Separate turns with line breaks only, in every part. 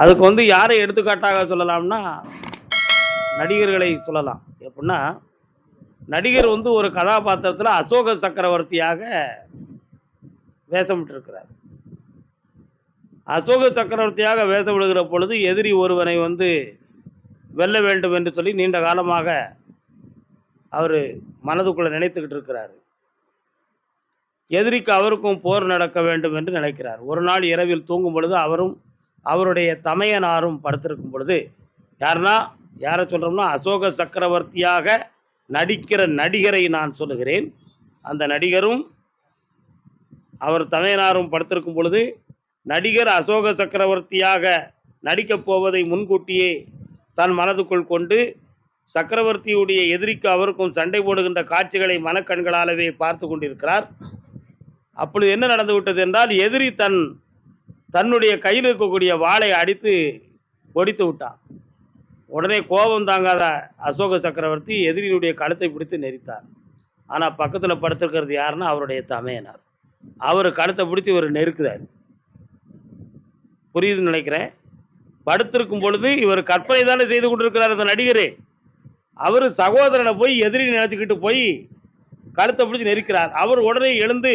அதுக்கு வந்து யாரை எடுத்துக்காட்டாக சொல்லலாம்னா நடிகர்களை சொல்லலாம். எப்படின்னா நடிகர் வந்து ஒரு கதாபாத்திரத்தில் அசோக சக்கரவர்த்தியாக வேஷமிட்டிருக்கிறார். அசோக சக்கரவர்த்தியாக வேஷமிடுகிற பொழுது எதிரி ஒருவனை வந்து வெல்ல வேண்டும் என்று சொல்லி நீண்ட காலமாக அவர் மனதுக்குள்ளே நினைத்துக்கிட்டு இருக்கிறார். எதிரிக்கு அவருக்கும் போர் நடக்க வேண்டும் என்று நினைக்கிறார். ஒரு நாள் இரவில் தூங்கும் பொழுது அவரும் அவருடைய தமையனாரும் படுத்திருக்கும் பொழுது யாருன்னா யாரை சொல்கிறோம்னா அசோக சக்கரவர்த்தியாக நடிக்கிற நடிகரை நான் சொல்லுகிறேன். அந்த நடிகரும் அவர் தமையனாரும் படுத்திருக்கும் பொழுது நடிகர் அசோக சக்கரவர்த்தியாக நடிக்கப் போவதை முன்கூட்டியே தன் மனதுக்குள் கொண்டு சக்கரவர்த்தியுடைய எதிரிக்கு அவருக்கும் சண்டை போடுகின்ற காட்சிகளை மனக்கண்களாலவே பார்த்து கொண்டிருக்கிறார். அப்பொழுது என்ன நடந்து விட்டது என்றால் எதிரி தன் தன்னுடைய கையில் இருக்கக்கூடிய வாளை அடித்து ஒடித்து விட்டான். உடனே கோபம் தாங்காத அசோக சக்கரவர்த்தி எதிரியினுடைய கழுத்தை பிடித்து நெரித்தார். ஆனால் பக்கத்தில் படுத்திருக்கிறது யாருன்னா அவருடைய தமையனார். அவர் கழுத்தை பிடிச்சி இவர் நெருக்குதார் புரியுதுன்னு நினைக்கிறேன். படுத்திருக்கும் பொழுது இவர் கற்பனை தானே செய்து கொண்டிருக்கிறார் அந்த நடிகர். அவர் சகோதரனை போய் எதிரி நினச்சிக்கிட்டு போய் கழுத்தை பிடிச்சி நெரிக்கிறார். அவர் உடனே எழுந்து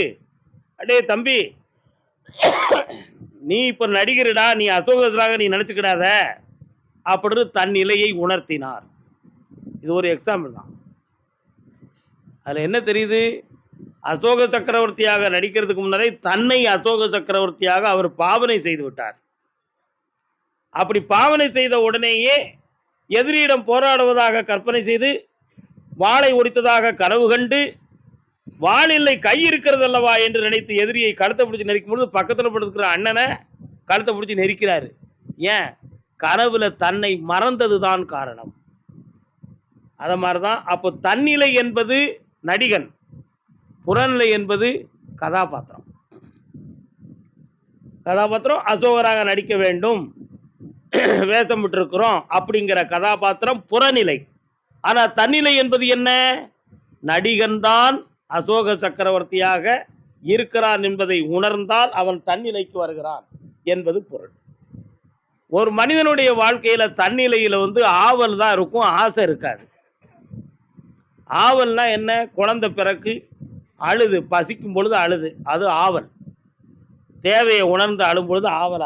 அடே தம்பி நீ இப்போ நடிகரிடா நீ அசோகராக நீ நினச்சிக்கிடாத அப்படின்னு தன் நிலையை உணர்த்தினார். இது ஒரு எக்ஸாம்பிள் தான். அதில் என்ன தெரியுது? அசோக சக்கரவர்த்தியாக நடிக்கிறதுக்கு முன்னரே தன்னை அசோக சக்கரவர்த்தியாக அவர் பாவனை செய்து விட்டார். அப்படி பாவனை செய்த உடனேயே எதிரியிடம் போராடுவதாக கற்பனை செய்து வாளை ஒடித்ததாக கனவு கண்டு வாளில்லை கை இருக்கிறது அல்லவா என்று நினைத்து எதிரியை கழுத்தை பிடிச்சி நெரிக்கும் பொழுது பக்கத்தில் படுத்துக்கிற அண்ணனை கழுத்தை பிடிச்சி நெரிக்கிறாரு. ஏன்? கனவுல தன்னை மறந்தது தான் காரணம். அதை மாதிரி தான் அப்போ தன்னிலை என்பது நடிகன் புறநிலை என்பது கதாபாத்திரம். கதாபாத்திரம் அசோகராக நடிக்க வேண்டும் வேஷம் விட்டிருக்கிறோம் அப்படிங்கிற கதாபாத்திரம் புறநிலை. ஆனால் தன்னிலை என்பது என்ன? நடிகன்தான் அசோக சக்கரவர்த்தியாக இருக்கிறான் என்பதை உணர்ந்தால் அவன் தன்னிலைக்கு வருகிறான் என்பது பொருள். ஒரு மனிதனுடைய வாழ்க்கையில் தன்னிலையில் வந்து ஆவல் தான் இருக்கும் ஆசை இருக்காது. ஆவல்னா என்ன? குழந்தை பிறகு அழுது பசிக்கும் பொழுது அழுது அது ஆவல். தேவையை உணர்ந்து அழும் பொழுது ஆவல்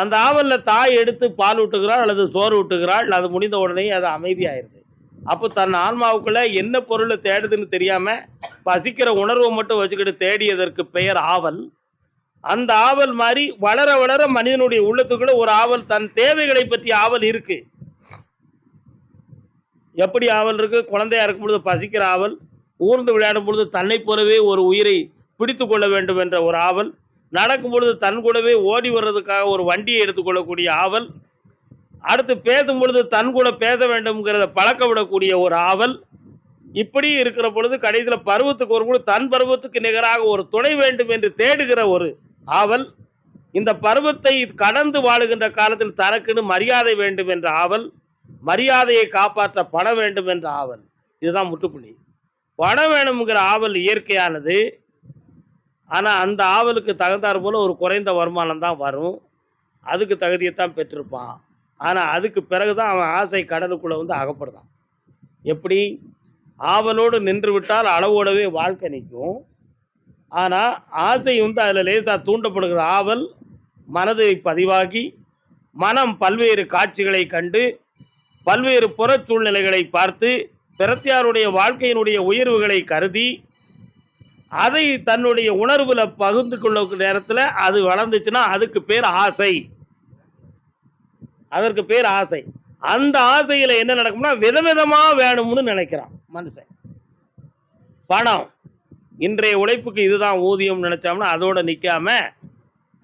அந்த ஆவலில் தாய் எடுத்து பால் ஊட்டுகிறாள் அல்லது சோறு ஊட்டுகிறாள் அது முடிந்த உடனே அது அமைதியாயிருது. அப்போ தன் ஆன்மாவுக்குள்ள என்ன பொருளை தேடுதுன்னு தெரியாம பசிக்கிற உணர்வை மட்டும் வச்சுக்கிட்டு தேடியதற்கு பெயர் ஆவல். அந்த ஆவல் மாதிரி வளர வளர மனிதனுடைய உள்ளத்துக்குள்ள ஒரு ஆவல் தன் தேவைகளை பற்றி ஆவல் இருக்கு. எப்படி ஆவல் இருக்கு? குழந்தையா இருக்கும் பொழுது பசிக்கிற ஆவல் ஊர்ந்து விளையாடும் பொழுது தன்னை போலவே ஒரு உயிரை பிடித்து கொள்ள வேண்டும் என்ற ஒரு ஆவல் நடக்கும் பொழுது தன் கூடவே ஓடி வர்றதுக்காக ஒரு வண்டியை எடுத்துக்கொள்ளக்கூடிய ஆவல் அடுத்து பேசும் பொழுது தன் கூட பேச வேண்டும்ங்கிறத பழக்க விடக்கூடிய ஒரு ஆவல். இப்படி இருக்கிற பொழுது கடைசியில் பருவத்துக்கு ஒரு பொழுது தன் பருவத்துக்கு நிகராக ஒரு துணை வேண்டும் என்று தேடுகிற ஒரு ஆவல். இந்த பருவத்தை கடந்து வாழுகின்ற காலத்தில் தனக்குன்னு மரியாதை வேண்டும் என்ற ஆவல் மரியாதையை காப்பாற்ற வேண்டும் என்ற ஆவல். இதுதான் முற்றுப்புள்ளி. பணம் வேணுங்கிற ஆவல் இயற்கையானது. ஆனால் அந்த ஆவலுக்கு தகுந்தாற் போல ஒரு குறைந்த வருமானம் தான் வரும். அதுக்கு தகுதியைத்தான் பெற்றிருப்பான். ஆனால் அதுக்கு பிறகு தான் அவன் ஆசை கடலுக்குள்ளே வந்து அகப்படுதான் எப்படி? ஆவலோடு நின்று விட்டால் அளவோடவே வாழ்க்கை நிற்கும். ஆனால் ஆசை வந்து அதில் லேசாக தூண்டப்படுகிற ஆவல் மனதை பதிவாகி மனம் பல்வேறு காட்சிகளை கண்டு பல்வேறு புறச் சூழ்நிலைகளை பார்த்து பிரத்தியாருடைய வாழ்க்கையினுடைய உயர்வுகளை கருதி அதை தன்னுடைய உணர்வில் பகிர்ந்து கொள்ள நேரத்தில் அது வளர்ந்துச்சுன்னா அதுக்கு பேர் ஆசை. அதற்கு பேர் ஆசை. அந்த ஆசையில் என்ன நடக்கும்னா விதவிதமாக வேணும்னு நினைக்கிறான் மனுஷன். பணம். இன்றைய உழைப்புக்கு இதுதான் ஊதியம் நினைச்சோம்னா அதோட நிற்காம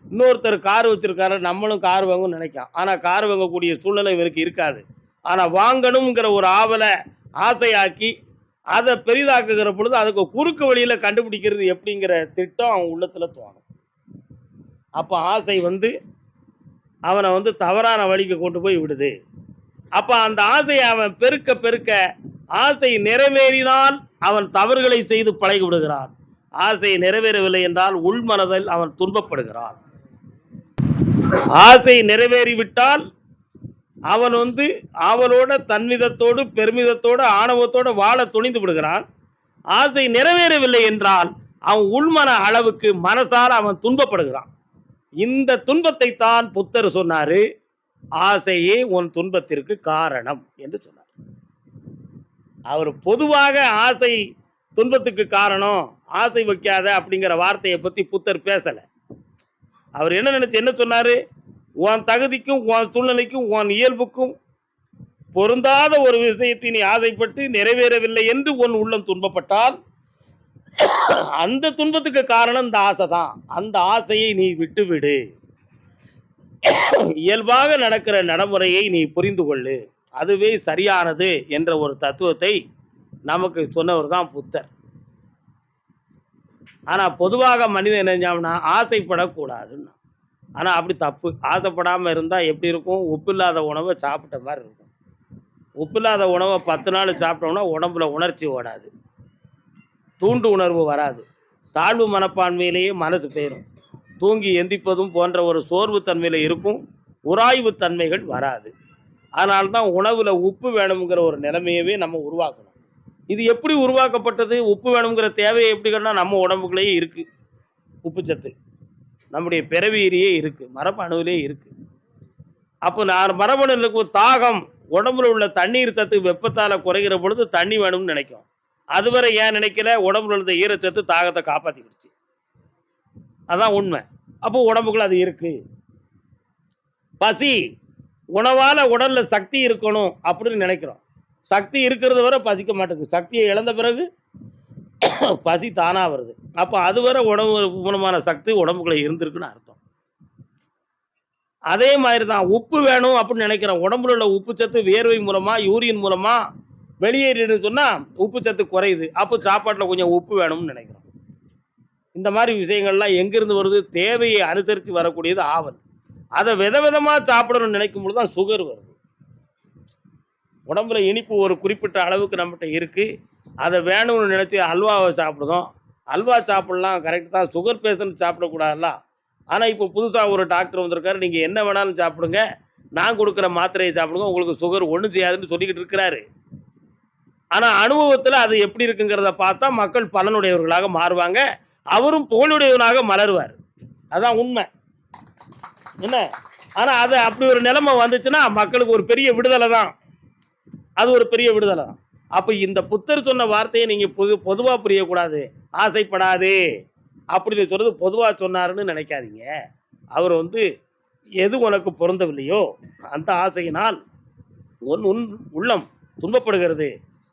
இன்னொருத்தர் கார் வச்சுருக்காரு நம்மளும் கார் வாங்கணும்னு நினைக்கலாம் ஆனால் கார் வாங்கக்கூடிய சூழ்நிலை இவருக்கு இருக்காது. ஆனால் வாங்கணுங்கிற ஒரு ஆவலை ஆசையாக்கி அதை பெரிதாக்குகிற பொழுது அதுக்கு குறுக்கு வழியில் கண்டுபிடிக்கிறது எப்படிங்கிற திட்டம் அவன் உள்ளத்தில் தோணும். அப்போ ஆசை வந்து அவனை வந்து தவறான வழிக்கு கொண்டு போய் விடுது. அப்போ அந்த ஆசையை அவன் பெருக்க பெருக்க ஆசை நிறைவேறினால் அவன் தவறுகளை செய்து பழகி விடுகிறான். ஆசை நிறைவேறவில்லை என்றால் உள்மனதில் அவன் துன்பப்படுகிறான். ஆசை நிறைவேறிவிட்டால் அவன் வந்து அவளோட தன்மிதத்தோடு பெருமிதத்தோடு ஆணவத்தோடு வாழ துணிந்து விடுகிறான். ஆசை நிறைவேறவில்லை என்றால் அவன் உள்மன அளவுக்கு மனசால் அவன் துன்பப்படுகிறான். இந்த துன்பத்தை தான் புத்தர் சொன்னாரு ஆசையே உன் துன்பத்திற்கு காரணம் என்று சொன்னார். அவர் பொதுவாக ஆசை துன்பத்துக்கு காரணம் ஆசை வைக்காத அப்படிங்கிற வார்த்தையை பற்றி புத்தர் பேசலை. அவர் என்ன நினைச்சு என்ன சொன்னார்? உன் தகுதிக்கும் உன் சூழ்நிலைக்கும் உன் இயல்புக்கும் பொருந்தாத ஒரு விஷயத்தை நீ ஆசைப்பட்டு நிறைவேறவில்லை என்று உன் உள்ளம் துன்பப்பட்டால் அந்த துன்பத்துக்கு காரணம் இந்த ஆசை தான். அந்த ஆசையை நீ விட்டுவிடு. இயல்பாக நடக்கிற நடைமுறையை நீ புரிந்து கொள்ளு. அதுவே சரியானது என்ற ஒரு தத்துவத்தை நமக்கு சொன்னவர் தான் புத்தர். ஆனால் பொதுவாக மனிதன் என்ன ஆசைப்படக்கூடாதுன்னு. ஆனால் அப்படி தப்பு. ஆசைப்படாமல் இருந்தால் எப்படி இருக்கும்? உப்பு இல்லாத உணவை சாப்பிட்ட மாதிரி இருக்கும். உப்பு இல்லாத உணவை பத்து நாள் சாப்பிட்டோம்னா உடம்புல உணர்ச்சி ஓடாது. தூண்டு உணர்வு வராது. தாழ்வு மனப்பான்மையிலேயே மனது போயிடும் தூங்கி எந்திப்பதும் போன்ற ஒரு சோர்வு தன்மையில் இருக்கும். உராய்வு தன்மைகள் வராது. அதனால தான் உணவில் உப்பு வேணுங்கிற ஒரு நிலைமையவே நம்ம உருவாக்கணும். இது எப்படி உருவாக்கப்பட்டது? உப்பு வேணுங்கிற தேவையை எப்படி நம்ம உடம்புக்குள்ளேயே இருக்குது உப்புச்சத்து நம்முடைய பிறவியிலேயே இருக்குது மரபணுவிலே இருக்குது அப்போ நான் மரபணுக்கு தாகம் உடம்புல உள்ள தண்ணீர் சத்து வெப்பத்தால் குறைகிற பொழுது தண்ணி வேணும்னு நினைக்கும். அதுவரை ஏன் நினைக்கல? உடம்புல இருந்த ஈரச்சத்து தாகத்தை காப்பாற்றிக்கிடுச்சு அதான் உண்மை. அப்போ உடம்புக்குள்ள அது இருக்கு. பசி உணவால உடல்ல சக்தி இருக்கணும் அப்படின்னு நினைக்கிறோம். சக்தி இருக்கிறது வரை பசிக்க மாட்டேங்குது. சக்தியை இழந்த பிறகு பசி தானா வருது. அப்போ அதுவரை உணவு மூலமான சக்தி உடம்புக்குள்ள இருந்திருக்குன்னு அர்த்தம். அதே மாதிரி தான் உப்பு வேணும் அப்படின்னு நினைக்கிறோம். உடம்புல உள்ள உப்பு சத்து வேர்வை மூலமா யூரியன் மூலமா வெளியேறிடுன்னு சொன்னால் உப்பு சத்து குறையுது. அப்போ சாப்பாட்டில் கொஞ்சம் உப்பு வேணும்னு நினைக்கிறோம். இந்த மாதிரி விஷயங்கள்லாம் எங்கேருந்து வருது? தேவையை அனுசரித்து வரக்கூடியது ஆவல். அதை வித விதமாக சாப்பிடணும்னு நினைக்கும் பொழுது தான் சுகர் வருது. உடம்புல இனிப்பு ஒரு குறிப்பிட்ட அளவுக்கு நம்மகிட்ட இருக்குது அதை வேணும்னு நினச்சி அல்வாவை சாப்பிடுதோம் அல்வா சாப்பிட்லாம் கரெக்டு தான். சுகர் பேஷண்ட் சாப்பிடக்கூடாதுல்ல. ஆனால் இப்போ புதுசாக ஒரு டாக்டர் வந்திருக்காரு. நீங்கள் என்ன வேணாலும் சாப்பிடுங்க. நான் கொடுக்குற மாத்திரையை சாப்பிடுங்க. உங்களுக்கு சுகர் ஒன்றும் செய்யாதுன்னு சொல்லிக்கிட்டு இருக்கிறாரு. ஆனால் அனுபவத்தில் அது எப்படி இருக்குங்கிறத பார்த்தா மக்கள் பலனுடையவர்களாக மாறுவாங்க. அவரும் புகழுடையவனாக மலருவார். அதான் உண்மை. என்ன? ஆனால் அது அப்படி ஒரு நிலைமை வந்துச்சுன்னா மக்களுக்கு ஒரு பெரிய விடுதலை தான். அது ஒரு பெரிய விடுதலை தான். அப்போ இந்த புத்தர் சொன்ன வார்த்தையை நீங்கள் பொது பொதுவாக புரியக்கூடாது. ஆசைப்படாதே. அப்படின்னு சொல்கிறது பொதுவாக சொன்னாருன்னு நினைக்காதீங்க. அவர் வந்து எது உனக்கு பொருந்தவில்லையோ அந்த ஆசையினால் உன் உன் உள்ளம் துன்பப்படுகிறது.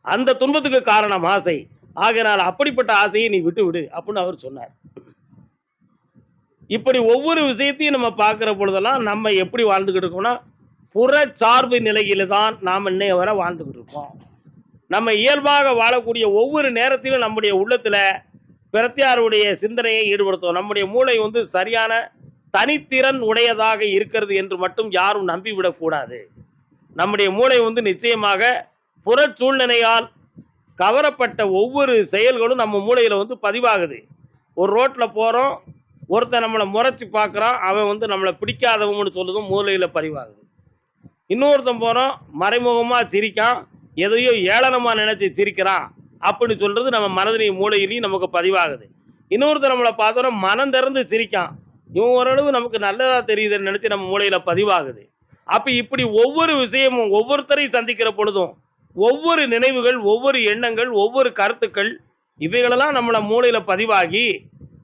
அந்த துன்பத்துக்கு காரணம் ஆசை. ஆகையினால் அப்படிப்பட்ட ஆசையை நீ விட்டு விடு அப்படின்னு அவர் சொன்னார். இப்படி ஒவ்வொரு விஷயத்தையும் நம்ம பார்க்குற பொழுதெல்லாம் நம்ம எப்படி வாழ்ந்துக்கிட்டு இருக்கோம்னா புற சார்பு நிலையில தான் நாம் இன்னைய வரை வாழ்ந்துக்கிட்டு இருக்கோம். நம்ம இயல்பாக வாழக்கூடிய ஒவ்வொரு நேரத்திலும் நம்முடைய உள்ளத்தில் பிரத்தியாருடைய சிந்தனையை ஈடுபடுத்தும் நம்முடைய மூளை வந்து சரியான தனித்திறன் உடையதாக இருக்கிறது என்று மட்டும் யாரும் நம்பிவிடக்கூடாது. நம்முடைய மூளை வந்து நிச்சயமாக புற சூழ்நிலையால் கவரப்பட்ட ஒவ்வொரு செயல்களும் நம்ம மூளையில் வந்து பதிவாகுது. ஒரு ரோட்டில் போகிறோம் ஒருத்தன் நம்மளை முறைச்சி பார்க்குறான் அவன் வந்து நம்மளை பிடிக்காதவங்கன்னு சொல்லுதும் மூளையில் பதிவாகுது. இன்னொருத்தன் போகிறோம் மறைமுகமாக சிரிக்கான் எதையோ ஏளனமாக நினச்சி சிரிக்கிறான் அப்படின்னு சொல்கிறது நம்ம மனதிலையும் மூளையிலையும் நமக்கு பதிவாகுது. இன்னொருத்தர் நம்மளை பார்த்தோன்னா மனம் திறந்து சிரிக்கான். இவன் ஓரளவு நமக்கு நல்லதாக தெரியுதுன்னு நினச்சி நம்ம மூளையில் பதிவாகுது. அப்போ இப்படி ஒவ்வொரு விஷயமும் ஒவ்வொருத்தரையும் சந்திக்கிற பொழுதும் ஒவ்வொரு நினைவுகள் ஒவ்வொரு எண்ணங்கள் ஒவ்வொரு கருத்துக்கள் இவைகளெல்லாம் நம்மளை மூளையில் பதிவாகி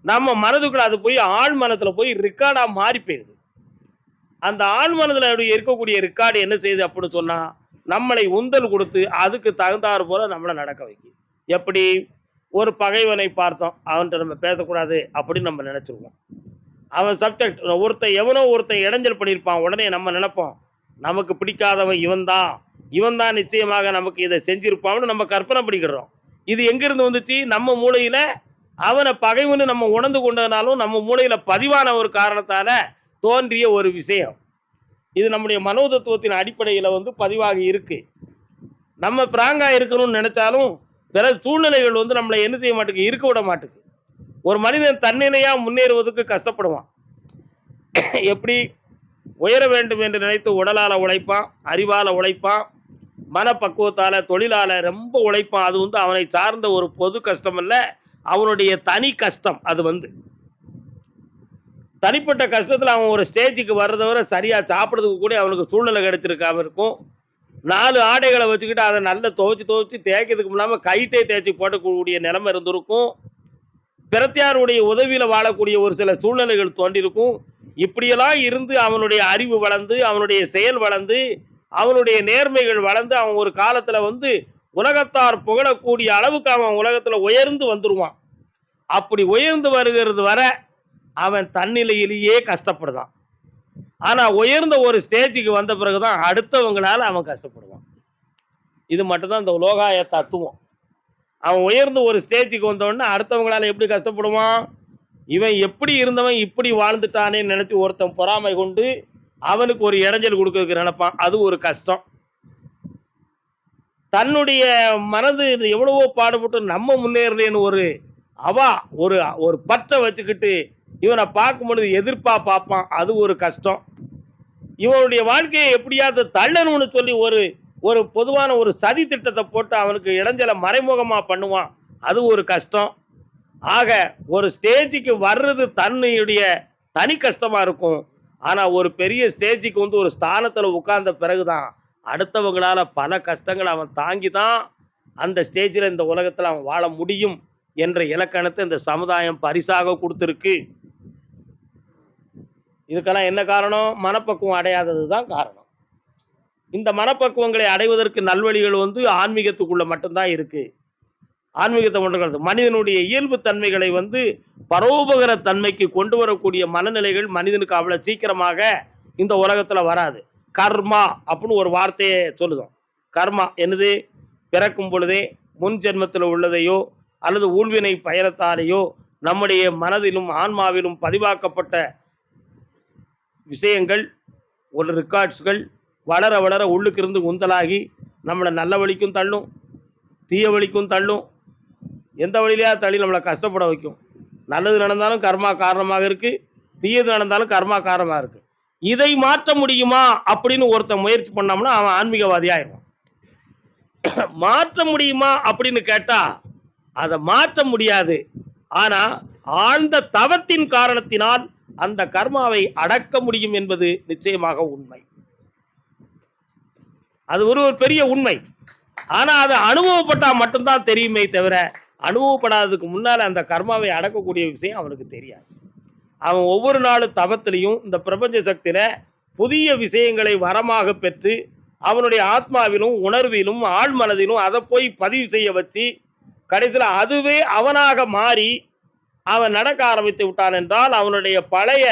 நம்ம மனதுக்குள்ள அது போய் ஆழ் மனத்தில் போய் ரெக்கார்டாக மாறி போயிடுது. அந்த ஆழ் மனதில் இருக்கக்கூடிய ரெக்கார்டு என்ன செய்யுது அப்படின்னு சொன்னால் நம்மளை உந்தல் கொடுத்து அதுக்கு தகுந்தாறு போல நம்மளை நடக்க வைக்கும் எப்படி? ஒரு பகைவனை பார்த்தோம் அவன்கிட்ட நம்ம பேசக்கூடாது அப்படின்னு நம்ம நினச்சிருவோம். அவன் சப்ஜெக்ட் ஒருத்தன் எவனோ ஒருத்தன் இடைஞ்சல் பண்ணியிருப்பான் உடனே நம்ம நினைப்போம் நமக்கு பிடிக்காதவன் இவன் தான் இவன் தான் நிச்சயமாக நமக்கு இதை செஞ்சிருப்பான்னு நம்ம கற்பனை பண்ணிக்கிறோம் இது எங்கிருந்து வந்துச்சு? நம்ம மூளையில். அவனை பகைவன்னு நம்ம உணர்ந்து கொண்டதுனாலும் நம்ம மூளையில் பதிவான ஒரு காரணத்தால் தோன்றிய ஒரு விஷயம். இது நம்முடைய மனோதத்துவத்தின் அடிப்படையில் வந்து பதிவாகி இருக்குது நம்ம பிராங்காக இருக்கணும்னு நினச்சாலும் பிற சூழ்நிலைகள் வந்து நம்மளை என்ன செய்ய மாட்டேங்குது இருக்க விட மாட்டேங்குது ஒரு மனிதன் தன்னிலையாக முன்னேறுவதற்கு கஷ்டப்படுவான். எப்படி? உயர வேண்டும் என்று நினைத்து உடலால் உழைப்பான் அறிவால் உழைப்பான் மனப்பக்குவத்தால் தொழிலால் ரொம்ப உழைப்பான். அது வந்து அவனை சார்ந்த ஒரு பொது கஷ்டம் இல்லை அவனுடைய தனி கஷ்டம் அது வந்து. தனிப்பட்ட கஷ்டத்தில் அவன் ஒரு ஸ்டேஜுக்கு வர்றதை சரியாக சாப்பிட்றதுக்கு கூட அவனுக்கு சூழ்நிலை கிடைச்சிருக்காம இருக்கும். நாலு ஆடைகளை வச்சுக்கிட்டு அதை நல்லா துவைச்சி துவைச்சி தேய்க்கிறதுக்கு முன்னாமல் கைட்டே தேய்ச்சி போட்டக்கூடிய நிலைமை இருந்திருக்கும். பிரத்தியாருடைய உதவியில் வாழக்கூடிய ஒரு சில சூழ்நிலைகள் தோன்றியிருக்கும். இப்படியெல்லாம் இருந்து அவனுடைய அறிவு வளர்ந்து அவனுடைய செயல் வளர்ந்து அவனுடைய நேர்மைகள் வளர்ந்து அவன் ஒரு காலத்தில் வந்து உலகத்தார் புகழக்கூடிய அளவுக்கு அவன் உலகத்தில் உயர்ந்து வந்துடுவான் அப்படி உயர்ந்து வருகிறது வர அவன் தன்னிலையிலேயே கஷ்டப்படுதான். ஆனால் உயர்ந்த ஒரு ஸ்டேஜுக்கு வந்த பிறகு தான் அடுத்தவங்களால அவன் கஷ்டப்படுவான். இது மட்டும்தான் இந்த உலோகாய தத்துவம். அவன் உயர்ந்து ஒரு ஸ்டேஜுக்கு வந்தவொடனே அடுத்தவங்களால எப்படி கஷ்டப்படுவான்? இவன் எப்படி இருந்தவன் இப்படி வாழ்ந்துட்டானே நினச்சி ஒருத்தன் பொறாமை கொண்டு அவனுக்கு ஒரு இடைஞ்சல் கொடுக்கறதுக்கு நினைப்பான் அது ஒரு கஷ்டம். தன்னுடைய மனது எவ்வளவோ பாடுபட்டு நம்ம முன்னேறலேன்னு ஒரு அவா ஒரு ஒரு பற்றை வச்சுக்கிட்டு இவனை பார்க்கும் பொழுது எதிர்ப்பா பார்ப்பான். அது ஒரு கஷ்டம். இவனுடைய வாழ்க்கையை எப்படியாவது தள்ளணும்னு சொல்லி ஒரு ஒரு பொதுவான ஒரு சதி திட்டத்தை போட்டு அவனுக்கு இடைஞ்சலை மறைமுகமாக பண்ணுவான். அது ஒரு கஷ்டம். ஆக ஒரு ஸ்டேஜுக்கு வர்றது தன்னுடைய தனி கஷ்டமாக இருக்கும். ஆனால் ஒரு பெரிய ஸ்டேஜுக்கு வந்து ஒரு ஸ்தானத்தில் உட்கார்ந்த பிறகுதான் அடுத்தவங்களால பல கஷ்டங்களை அவன் தாங்கி தான் அந்த ஸ்டேஜில் இந்த உலகத்தில் அவன் வாழ முடியும் என்ற இலக்கணத்தை இந்த சமுதாயம் பரிசாக கொடுத்துருக்கு. இதுக்கெல்லாம் என்ன காரணம்? மனப்பக்குவம் அடையாதது தான் காரணம். இந்த மனப்பக்குவங்களை அடைவதற்கு நல்வழிகள் வந்து ஆன்மீகத்துக்குள்ளே மட்டும்தான் இருக்குது ஆன்மீகத்தை கொண்டு மனிதனுடைய இயல்பு தன்மைகளை வந்து பரோபகர தன்மைக்கு கொண்டு வரக்கூடிய மனநிலைகள் மனிதனுக்கு அவ்வளோ சீக்கிரமாக இந்த உலகத்தில் வராது. கர்மா அப்படின்னு ஒரு வார்த்தையை சொல்லுதோம். கர்மா என்னது? பிறக்கும் பொழுதே முன் ஜென்மத்தில் உள்ளதையோ அல்லது ஊழ்வினை பயணத்தாலேயோ நம்முடைய மனதிலும் ஆன்மாவிலும் பதிவாக்கப்பட்ட விஷயங்கள் ஒரு ரெக்கார்ட்ஸ்கள் வளர வளர உள்ளுக்கு இருந்து உந்தலாகி நம்மளை நல்ல வழிக்கும் தள்ளும் தீய வழிக்கும் தள்ளும் எந்த வழியிலையா தள்ளி நம்மளை கஷ்டப்பட வைக்கும்? நல்லது நடந்தாலும் கர்மா காரணமாக இருக்குது தீயது நடந்தாலும் கர்மா காரணமாக இருக்குது இதை மாற்ற முடியுமா அப்படின்னு ஒருத்தன் முயற்சி பண்ணோம்னா அவன் ஆன்மீகவாதி ஆயிடுவான். மாற்ற முடியுமா அப்படின்னு கேட்டால் அதை மாற்ற முடியாது. ஆனால் ஆழ்ந்த தவத்தின் காரணத்தினால் அந்த கர்மாவை அடக்க முடியும் என்பது நிச்சயமாக உண்மை. அது ஒரு ஒரு பெரிய உண்மை. ஆனால் அதை அனுபவப்பட்டால் மட்டும்தான் தெரியுமே தவிர அனுபவப்படாததுக்கு முன்னால் அந்த கர்மாவை அடக்கக்கூடிய விஷயம் அவனுக்கு தெரியாது. அவன் ஒவ்வொரு நாளும் தவத்திலையும் இந்த பிரபஞ்ச சக்தியில் புதிய விஷயங்களை வரமாக பெற்று அவனுடைய ஆத்மாவிலும் உணர்விலும் ஆழ்மனதிலும் அதை போய் பதிவு செய்ய வச்சு கடைசியில் அதுவே அவனாக மாறி அவன் நடக்க ஆரம்பித்து விட்டான் என்றால் அவனுடைய பழைய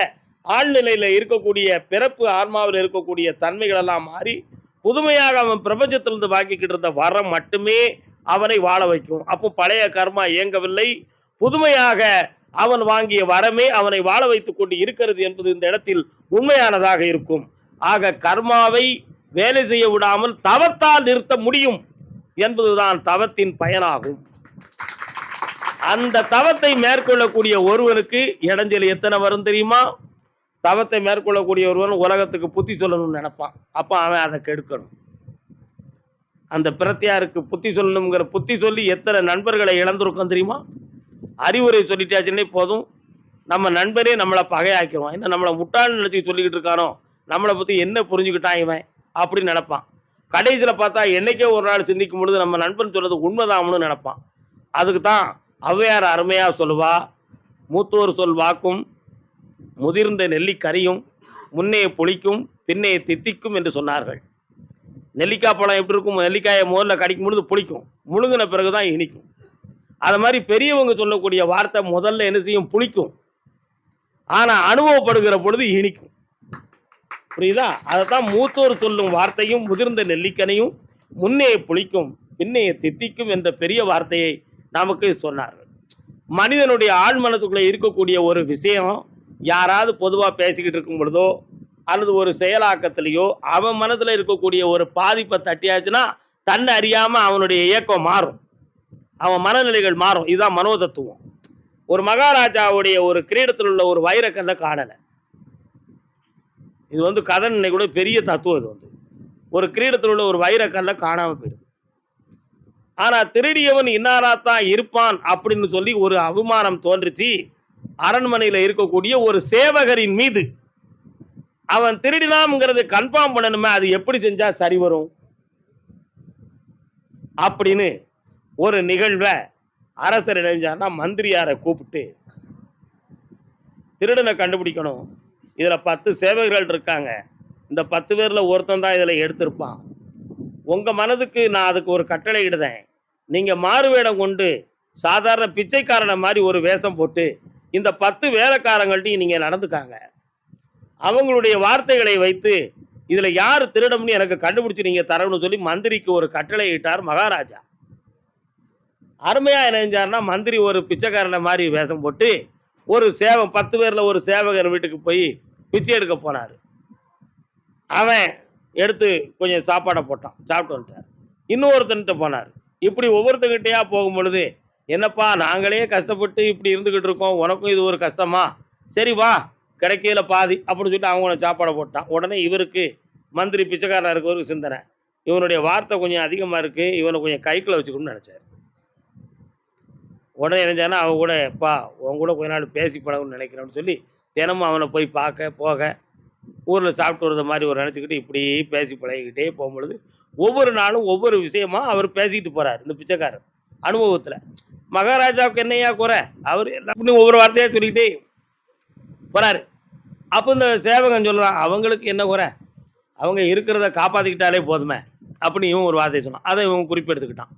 ஆழ்நிலையில் இருக்கக்கூடிய பிறப்பு ஆன்மாவில் இருக்கக்கூடிய தன்மைகளெல்லாம் மாறி புதுமையாக அவன் பிரபஞ்சத்திலிருந்து வாக்கிக்கிட்டு இருந்த வரம் மட்டுமே அவனை வாழ வைக்கும். அப்போ பழைய கர்மா இயங்கவில்லை. புதுமையாக அவன் வாங்கிய வரமே அவனை வாழ வைத்துக் கொண்டு இருக்கிறது என்பது இந்த இடத்தில் உண்மையானதாக இருக்கும். ஆக கர்மாவை வேலை செய்ய விடாமல் தவத்தால் நிறுத்த முடியும் என்பதுதான் தவத்தின் பயனாகும். அந்த தவத்தை மேற்கொள்ளக்கூடிய ஒருவனுக்கு இடைஞ்சல் எத்தனை வரும் தெரியுமா? தவத்தை மேற்கொள்ளக்கூடிய ஒருவன் உலகத்துக்கு புத்தி சொல்லணும்னு நினைப்பான். அப்போ அவன் அதை கெடுக்கணும். அந்த பிரத்தியாருக்கு புத்தி சொல்லணுங்கிற புத்தி சொல்லி எத்தனை நண்பர்களை இழந்திருக்கோம் தெரியுமா? அறிவுரை சொல்லிட்டாச்சுன்னே போதும். நம்ம நண்பரே நம்மளை பகையாக்கிடுவான் என்ன நம்மளை முட்டாள்னு நினச்சி சொல்லிக்கிட்டு இருக்கானோ? நம்மளை பற்றி என்ன புரிஞ்சுக்கிட்டான் இவன்? அப்படின்னு நினப்பான். கடைசியில் பார்த்தா என்னைக்கே ஒரு நாள் சிந்திக்கும் பொழுது நம்ம நண்பன் சொல்கிறது உண்மைதான்னு நினைப்பான். அதுக்கு தான் ஔவையார் அருமையாக சொல்லுவா மூத்தோர் சொல் வாக்கும் முதிர்ந்த நெல்லிக்கரியும் முன்னே புளிக்கும் பின்னே தித்திக்கும் என்று சொன்னார்கள். நெல்லிக்காய் பழம் எப்படி இருக்கும்? நெல்லிக்காயை முதல்ல கடிக்கும் பொழுது புளிக்கும். முழுங்கின பிறகு தான் இனிக்கும். அது மாதிரி பெரியவங்க சொல்லக்கூடிய வார்த்தை முதல்ல என்ன செய்யும்? புளிக்கும். ஆனால் அனுபவப்படுகிற பொழுது இனிக்கும். புரியுதா? அதைத்தான் மூத்தோர் சொல்லும் வார்த்தையும் முதிர்ந்த நெல்லிக்கனையும் முன்னே புளிக்கும் பின்னையை தித்திக்கும் என்ற பெரிய வார்த்தையை நமக்கு சொன்னார்கள். மனிதனுடைய ஆழ்மனத்துக்குள்ளே இருக்கக்கூடிய ஒரு விஷயம் யாராவது பொதுவாக பேசிக்கிட்டு இருக்கும் பொழுதோ அல்லது ஒரு செயலாக்கத்திலேயோ அவன் மனதில் இருக்கக்கூடிய ஒரு பாதிப்பை தட்டியாச்சுன்னா தன்னை அறியாமல் அவனுடைய இயக்கம் மாறும். அவன் மனநிலைகள் மாறும். இதுதான் மனோதத்துவம். ஒரு மகாராஜாவுடைய ஒரு கிரீடத்தில் உள்ள ஒரு வைரக்கல்லை காணலை. இது வந்து கதன் கூட பெரிய தத்துவம் இது வந்து. ஒரு கிரீடத்தில் உள்ள ஒரு வைரக்கல்ல காணாம போயிடுது. ஆனால் திருடியவன் இன்னாராத்தான் இருப்பான் அப்படின்னு சொல்லி ஒரு அவமானம் தோன்றுச்சு. அரண்மனையில் இருக்கக்கூடிய ஒரு சேவகரின் மீது. அவன் திருடினாம்ங்கிறது கன்ஃபார்ம் பண்ணணுமே அது எப்படி செஞ்சா சரி வரும்? அப்படின்னு ஒரு நிகழ்வை அரசர் இணைஞ்சார்னா மந்திரியாரை கூப்பிட்டு திருடனை கண்டுபிடிக்கணும். இதில் பத்து சேவகர்கள் இருக்காங்க. இந்த பத்து பேரில் ஒருத்தன் தான் இதில் எடுத்திருப்பான். உங்கள் மனதுக்கு நான் அதுக்கு ஒரு கட்டளை இடுதேன். நீங்கள் மாறுவேடம் கொண்டு சாதாரண பிச்சைக்காரனை மாதிரி ஒரு வேஷம் போட்டு இந்த பத்து வேலைக்காரங்கள்ட்டையும் நீங்கள் நடந்துக்காங்க. அவங்களுடைய வார்த்தைகளை வைத்து இதில் யார் திருடம்னு எனக்கு கண்டுபிடிச்சி நீங்கள் தரணும்னு சொல்லி மந்திரிக்கு ஒரு கட்டளை இட்டார் மகாராஜா. அருமையாக நினைஞ்சார்னா மந்திரி ஒரு பிச்சைக்காரனை மாதிரி வேஷம் போட்டு ஒரு சேவம் பத்து பேரில் ஒரு சேவகன் வீட்டுக்கு போய் பிச்சை எடுக்க போனார். அவன் எடுத்து கொஞ்சம் சாப்பாடை போட்டான் சாப்பிட்டு வந்துட்டார். இன்னொருத்தன்கிட்ட போனார். இப்படி ஒவ்வொருத்தங்கிட்டையா போகும் பொழுது என்னப்பா நாங்களே கஷ்டப்பட்டு இப்படி இருந்துக்கிட்டு இருக்கோம் உனக்கும் இது ஒரு கஷ்டமா? சரி வா கிடைக்கையில் பாதி அப்படின்னு சொல்லிட்டு அவங்க சாப்பாடை போட்டான். உடனே இவருக்கு மந்திரி பிச்சைக்காரனாக இருக்கவருக்கு சிந்தனை. இவனுடைய வார்த்தை கொஞ்சம் அதிகமாக இருக்குது இவனை கொஞ்சம் கைக்குள்ளே வச்சுக்கணும்னு நினச்சார். உடனே நினைச்சானா அவன் கூட எப்பா உன் கூட கொஞ்ச நாள் பேசி பழகணும்னு நினைக்கிறேன்னு சொல்லி தினமும் அவனை போய் பார்க்க போக ஊரில் சாப்பிட்டு வரத மாதிரி ஒரு நினச்சிக்கிட்டு இப்படி பேசி பழகிக்கிட்டே போகும்பொழுது ஒவ்வொரு நாளும் ஒவ்வொரு விஷயமா அவர் பேசிக்கிட்டு போகிறார் இந்த பிச்சைக்காரர் அனுபவத்தில். மகாராஜாவுக்கு என்னையா குறை? அவர் எல்லாத்தையும் ஒவ்வொரு வார்த்தையாக சொல்லிக்கிட்டே போகிறாரு அப்போ இந்த சேவகன் சொல்லலாம் அவங்களுக்கு என்ன குறை? அவங்க இருக்கிறத காப்பாற்றிக்கிட்டாலே போதுமே. அப்படின்னு இவன் ஒரு வார்த்தையை சொன்னான். அதை இவன் குறிப்பெடுத்துக்கிட்டான்.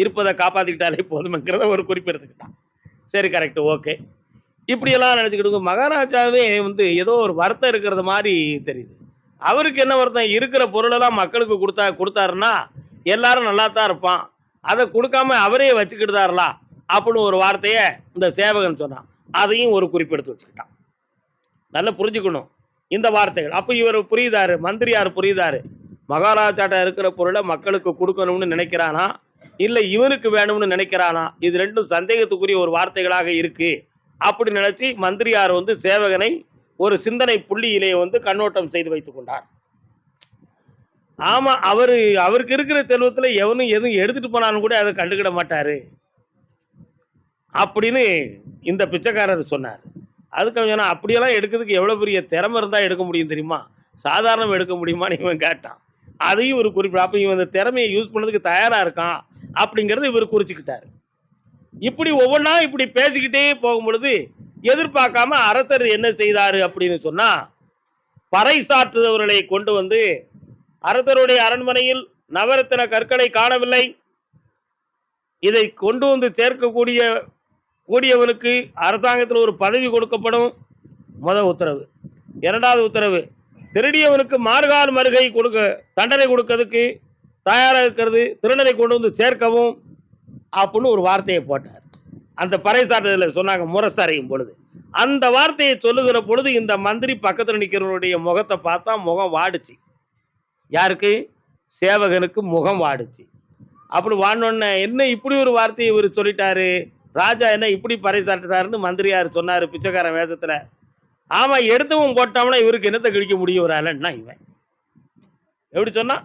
இருப்பதை காப்பாற்றிக்கிட்டாலே போதுமேங்கிறத ஒரு குறிப்பெடுத்துக்கிட்டான். சரி கரெக்டு ஓகே இப்படியெல்லாம் நினச்சிக்கிட்டு மகாராஜாவே வந்து ஏதோ ஒரு வருத்தம் இருக்கிறது மாதிரி தெரியுது. அவருக்கு என்ன வருத்தம்? இருக்கிற பொருளெல்லாம் மக்களுக்கு கொடுத்தா கொடுத்தாருன்னா எல்லாரும் நல்லா தான் இருப்பான். அதை கொடுக்காம அவரே வச்சுக்கிட்டுதாரலா அப்படின்னு ஒரு வார்த்தையை இந்த சேவகன் சொன்னான். அதையும் ஒரு குறிப்பெடுத்து வச்சுக்கிட்டான். நல்லா புரிஞ்சுக்கணும். இந்த வார்த்தைகள். அப்போ இவர் புரியுதாரு? மந்திரியார் புரியுதாரு? மகாராஜாட்ட இருக்கிற பொருளை மக்களுக்கு கொடுக்கணும்னு நினைக்கிறானா? இல்லை இவனுக்கு வேணும்னு நினைக்கிறானா? இது ரெண்டும் சந்தேகத்துக்குரிய ஒரு வார்த்தைகளாக இருக்கு. அப்படி நினைச்சு மந்திரியார் வந்து சேவகனை ஒரு சிந்தனை புள்ளியிலே வந்து கண்ணோட்டம் செய்து வைத்துக் கொண்டார். ஆமா அவரு அவருக்கு இருக்கிற செல்வத்துல எவனும் எதுவும் எடுத்துட்டு போனாலும் கூட அதை கண்டுக்கிட மாட்டாரு. அப்படின்னு இந்த பிச்சைக்காரர் சொன்னார். அதுக்கு அவன் சொன்னான், அப்படியெல்லாம் எடுக்கிறதுக்கு எவ்வளோ பெரிய திறமை இருந்தால் எடுக்க முடியும் தெரியுமா? சாதாரணம் எடுக்க முடியுமான்னு இவன் கேட்டான். அதையும் ஒரு குறிப்பிட அப்போ இவன் இந்த திறமையை யூஸ் பண்ணதுக்கு தயாராக இருக்கான் அப்படிங்கிறத இவர் குறிச்சிக்கிட்டார். இப்படி ஒவ்வொன்றா இப்படி பேசிக்கிட்டே போகும் பொழுது எதிர்பார்க்காம அரசர் என்ன செய்தார் அப்படின்னு சொன்னால் பறைசாற்றுபவர்களை கொண்டு வந்து அரசருடைய அரண்மனையில் நவரத்தின கற்களை காணவில்லை. இதை கொண்டு வந்து சேர்க்கக்கூடிய கூடியவனுக்கு அரசாங்கத்தில் ஒரு பதவி கொடுக்கப்படும். முத உத்தரவு. இரண்டாவது உத்தரவு. திருடியவனுக்கு மார்கால் மருகை கொடுக்க தண்டனை கொடுக்கறதுக்கு தயாராக இருக்கிறது. திருடனை கொண்டு வந்து சேர்க்கவும் அப்படின்னு ஒரு வார்த்தையை போட்டார். அந்த பறைசாட்டுதலில் சொன்னாங்க முரசறையும் பொழுது. அந்த வார்த்தையை சொல்லுகிற பொழுது இந்த மந்திரி பக்கத்தில் நிற்கிறவனுடைய முகத்தை பார்த்தா முகம் வாடுச்சு. யாருக்கு? சேவகனுக்கு முகம் வாடுச்சு. அப்படி வாடினோடனே என்ன இப்படி ஒரு வார்த்தையை இவர் சொல்லிட்டாரு? ராஜா என்ன இப்படி பறைசாட்டுதாருன்னு மந்திரியார் சொன்னார் பிச்சைக்காரன் வேஷத்தில். ஆமாம் எடுத்தவன் போட்டோம்னா இவருக்கு என்னத்தை கிழிக்க முடியும்? ஒரு ஆளன்னா இவன். எப்படி சொன்னா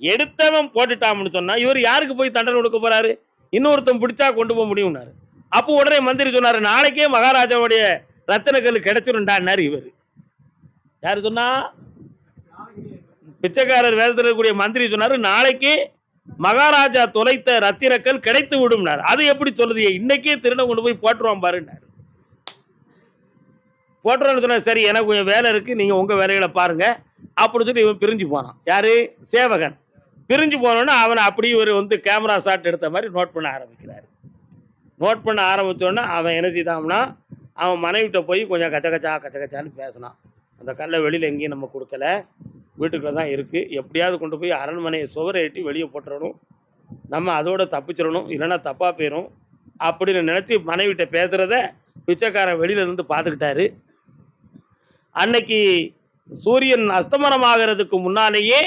எடுத்தவன் போட்டுட்டான்னு சொன்னா இவர் யாருக்கு போய் தண்டனை கொடுக்க போறாரு? இன்னொருத்தன் பிடிச்சா கொண்டு போக முடியும்னாரு. அப்போ உடனே மந்திரி சொன்னார் நாளைக்கே மகாராஜாவுடைய ரத்தினக்கல் கிடைச்சிருண்டான்னாரு இவர். யார் சொன்னா? பிச்சைக்காரர் வேதத்தில் இருக்கக்கூடிய மந்திரி சொன்னார் நாளைக்கே மகாராஜா தொலைத்த ரத்தினக்கல் கிடைத்து விடும்னாரு. அது எப்படி சொல்லுது? இன்னைக்கே திருடன் கொண்டு போய் போட்டுருவான் பாருன்னாரு. போட்டுருவான்னு சொன்னார் சரி எனக்கு கொஞ்சம் வேலை இருக்கு நீங்க உங்க வேலைகளை பாருங்க. அப்படின்னு சொல்லி இவன் பிரிஞ்சு போனான். யார்? சேவகன். பிரிஞ்சு போனோன்னா அவனை அப்படி ஒரு வந்து கேமரா ஷாட் எடுத்த மாதிரி நோட் பண்ண ஆரம்பிக்கிறாரு. நோட் பண்ண ஆரம்பித்தோன்னே அவன் என்ன செய்தான்னா அவன் மனைவிட்ட போய் கொஞ்சம் கச்ச கச்சா கச்ச கச்சான்னு பேசினான். அந்த கல்லை வெளியில் எங்கேயும் நம்ம கொடுக்கல. வீட்டுக்குள்ளே தான் இருக்குது எப்படியாவது கொண்டு போய் அரண்மனையை சுவரை எட்டி வெளியே போட்டுறணும். நம்ம அதோட தப்பிச்சிடணும். இல்லைன்னா தப்பாக போயிடும் அப்படின்னு நினச்சி மனைவிட்ட பேசுகிறத பிச்சைக்காரன் வெளியில இருந்து பார்த்துக்கிட்டாரு. அன்னைக்கு சூரியன் அஸ்தமனம் ஆகிறதுக்கு முன்னாலேயே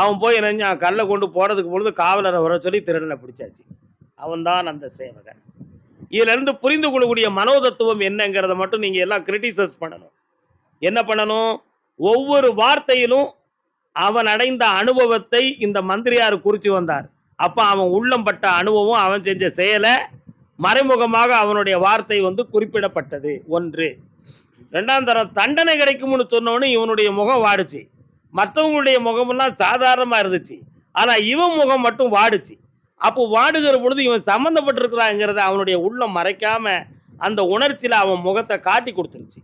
அவன் போய் நினைஞ்சான் கல்லை கொண்டு போகிறதுக்கு பொழுது காவலரை வர சொல்லி திருடனை பிடிச்சாச்சு. அவன்தான் அந்த சேவகன். இதிலிருந்து புரிந்து கொள்ளக்கூடிய மனோதத்துவம் என்னங்கிறத மட்டும் நீங்கள் எல்லாம் கிரிட்டிசைஸ் பண்ணணும். என்ன பண்ணணும்? ஒவ்வொரு வார்த்தையிலும் அவன் அடைந்த அனுபவத்தை இந்த மந்திரியார் குறித்து வந்தார். அப்போ அவன் உள்ளம் பட்ட அனுபவம் அவன் செஞ்ச செயலை மறைமுகமாக அவனுடைய வார்த்தை வந்து குறிப்பிடப்பட்டது. ஒன்று. ரெண்டாம் தரம் தண்டனை கிடைக்கும்னு சொன்னவொடனே இவனுடைய முகம் வாடுச்சு. மற்றவங்களுடைய முகமெல்லாம் சாதாரணமாக இருந்துச்சு. ஆனால் இவன் முகம் மட்டும் வாடுச்சு. அப்போ வாடுகிற பொழுது இவன் சம்மந்தப்பட்டிருக்கிறாங்கிறத அவனுடைய உள்ளம் மறைக்காம அந்த உணர்ச்சியில் அவன் முகத்தை காட்டி கொடுத்துருச்சு.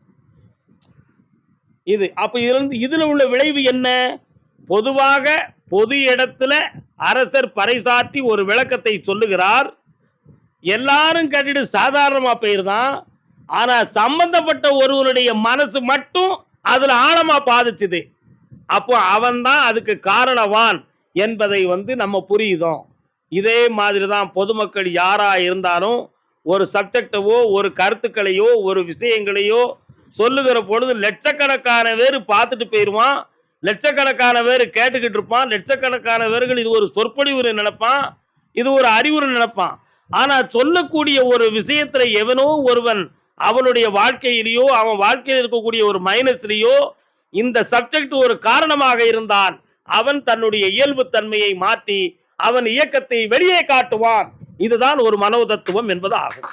இது. அப்போ இருந்து இதில் உள்ள விளைவு என்ன? பொதுவாக பொது இடத்துல அரசர் பறைசாற்றி ஒரு விளக்கத்தை சொல்லுகிறார். எல்லாரும் கேட்டுட்டு சாதாரணமாக போயிருந்தான். ஆனால் சம்பந்தப்பட்ட ஒருவனுடைய மனசு மட்டும் அதில் ஆழமாக பாதிச்சுது. அப்போ அவன்தான் அதுக்கு காரணவான் என்பதை வந்து நம்ம புரியுதோம் இதே மாதிரி தான் பொதுமக்கள் யாராக இருந்தாலும் ஒரு சப்ஜெக்டவோ ஒரு கருத்துக்களையோ ஒரு விஷயங்களையோ சொல்லுகிற பொழுது லட்சக்கணக்கான பேர் பார்த்துட்டு போயிடுவான் லட்சக்கணக்கான பேர் கேட்டுக்கிட்டு இருப்பான். லட்சக்கணக்கான பேர்கள் இது ஒரு சொற்பொழிவு நினைப்பான். இது ஒரு அறிவுரை நினைப்பான். ஆனால் சொல்லக்கூடிய ஒரு விஷயத்துல எவனோ ஒருவன் அவனுடைய வாழ்க்கையிலேயோ அவன் வாழ்க்கையில் இருக்கக்கூடிய ஒரு மைனஸ்லேயோ இந்த சப்ஜெக்ட் ஒரு காரணமாக இருந்தான். அவன் தன்னுடைய இயல்பு தன்மையை மாற்றி அவன் இயக்கத்தை வெளியே காட்டுவான். இதுதான் ஒரு மனோதத்துவம் என்பது ஆகும்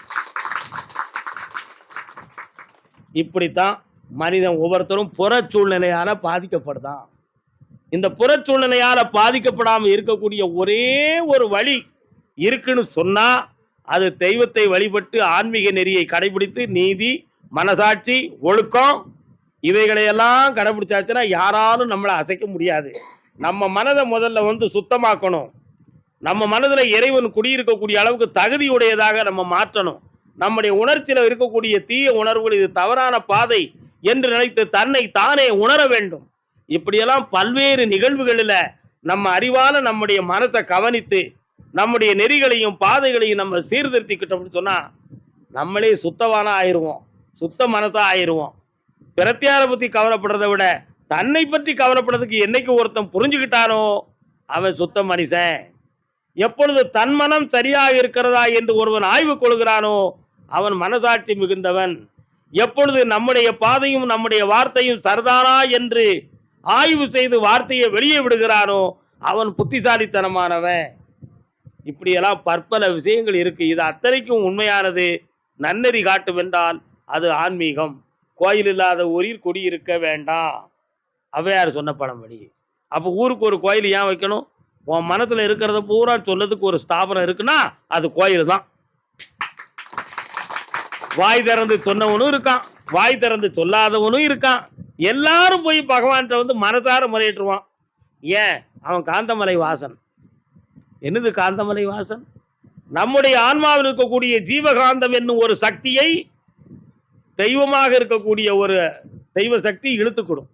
இப்படித்தான் மனிதன் ஒவ்வொருத்தரும் புற சூழ்நிலையால் பாதிக்கப்படுதான். இந்த புற சூழ்நிலையால் பாதிக்கப்படாமல் இருக்கக்கூடிய ஒரே ஒரு வழி இருக்குன்னு சொன்னால் அது தெய்வத்தை வழிபட்டு ஆன்மீக நெறியை கடைபிடித்து நீதி மனசாட்சி ஒழுக்கம் இவைகளையெல்லாம் கடைபிடிச்சாச்சுன்னா யாராலும் நம்மளை அசைக்க முடியாது. நம்ம மனதை முதல்ல வந்து சுத்தமாக்கணும். நம்ம மனதில் இறைவன் குடியிருக்கக்கூடிய அளவுக்கு தகுதியுடையதாக நம்ம மாற்றணும். நம்முடைய உணர்ச்சியில் இருக்கக்கூடிய தீய உணர்வுகள் இது தவறான பாதை என்று நினைத்து தன்னை தானே உணர வேண்டும். இப்படியெல்லாம் பல்வேறு நிகழ்வுகளில் நம்ம அறிவால நம்முடைய மனத்தை கவனித்து நம்முடைய நெறிகளையும் பாதைகளையும் நம்ம சீர்திருத்திக்கிட்டோம்னு சொன்னால் நம்மளே சுத்தமான ஆயிடுவோம் சுத்த மனசாக ஆயிடுவோம் பிரத்தியாரை பற்றி கவலைப்படுறதை விட தன்னை பற்றி கவலைப்படுறதுக்கு என்னைக்கு ஒருத்தன் புரிஞ்சுக்கிட்டானோ அவன் சுத்த மனுஷன் எப்பொழுது தன் மனம் சரியாக இருக்கிறதா என்று ஒருவன் ஆய்வு கொள்கிறானோ அவன் மனசாட்சி மிகுந்தவன். எப்பொழுது நம்முடைய பாதையும் நம்முடைய வார்த்தையும் சரிதானா என்று ஆய்வு செய்து வார்த்தையை வெளியே விடுகிறானோ அவன் புத்திசாலித்தனமானவன். இப்படியெல்லாம் பற்பல விஷயங்கள் இருக்கு. இது அத்தனைக்கும் உண்மையானது. நன்னெறி காட்டுவென்றால் அது ஆன்மீகம். கோயில் இல்லாத ஊரில் குடியிருக்க வேண்டாம். ஔவையார் சொன்ன பழமொழி. அப்போ ஊருக்கு ஒரு கோயில் ஏன் வைக்கணும்? உன் மனத்தில் இருக்கிறத பூரா சொல்லதுக்கு ஒரு ஸ்தாபனம் இருக்குன்னா அது கோயில் தான் வாய் திறந்து சொன்னவனும் இருக்கான். வாய் திறந்து சொல்லாதவனும் இருக்கான். எல்லாரும் போய் பகவான்கிட்ட வந்து மனதார முறையிட்டுருவான். ஏன்? அவன் காந்தமலை வாசன். என்னது காந்தமலை வாசன்? நம்முடைய ஆன்மாவில் இருக்கக்கூடிய ஜீவகாந்தம் என்னும் ஒரு சக்தியை தெய்வமாக இருக்கக்கூடிய ஒரு தெய்வ சக்தி இழுத்துக்கிடும்.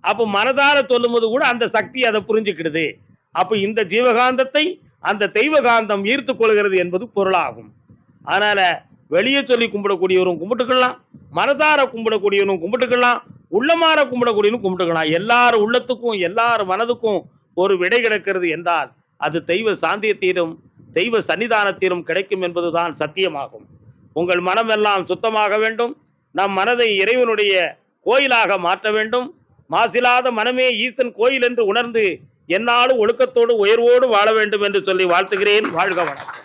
அப்போ மனதார சொல்லும்போது கூட அந்த சக்தி அதை புரிஞ்சுக்கிடுது. அப்போ இந்த ஜீவகாந்தத்தை அந்த தெய்வகாந்தம் ஈர்த்து கொள்கிறது என்பது பொருளாகும். அதனால் வெளியே சொல்லி கும்பிடக்கூடியவரும் கும்பிட்டுக்கலாம் மனதார கும்பிடக்கூடியவனும் கும்பிட்டுக்கலாம் உள்ளமாற கும்பிடக்கூடியவனும் கும்பிட்டுக்கலாம். எல்லார் உள்ளத்துக்கும் எல்லார் மனதுக்கும் ஒரு விடை கிடக்கிறது என்றால் அது தெய்வ சாந்தியத்திலும் தெய்வ சன்னிதானத்திலும் கிடைக்கும் என்பதுதான் சத்தியமாகும். உங்கள் மனம் எல்லாம் சுத்தமாக வேண்டும். நம் மனதை இறைவனுடைய கோயிலாக மாற்ற வேண்டும். மாசிலாத மனமே ஈசன் கோயில் என்று உணர்ந்து என்னாலும் ஒழுக்கத்தோடு உயர்வோடு வாழ வேண்டும் என்று சொல்லி வாழ்த்துகிறேன். வாழ்க வணக்கம்